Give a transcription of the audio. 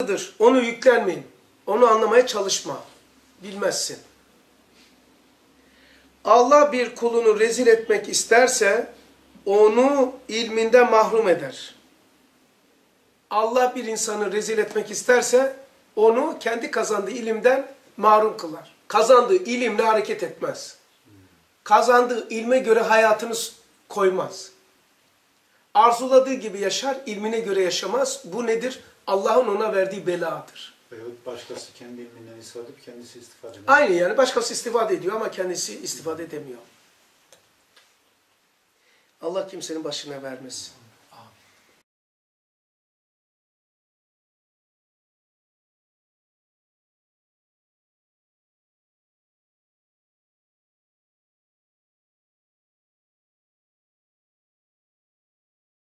Allah'dır. Onu yüklenmeyin. Onu anlamaya çalışma. Bilmezsin. Allah bir kulunu rezil etmek isterse onu ilminden mahrum eder. Allah bir insanı rezil etmek isterse onu kendi kazandığı ilimden mahrum kılar. Kazandığı ilimle hareket etmez. Kazandığı ilme göre hayatını koymaz. Arzuladığı gibi yaşar, ilmine göre yaşamaz. Bu nedir? Allah'ın ona verdiği beladır. Veyahut başkası kendi ilminden istifade edip kendisi istifade eder. Aynı yani başkası istifade ediyor ama kendisi istifade edemiyor. Allah kimsenin başına vermesin.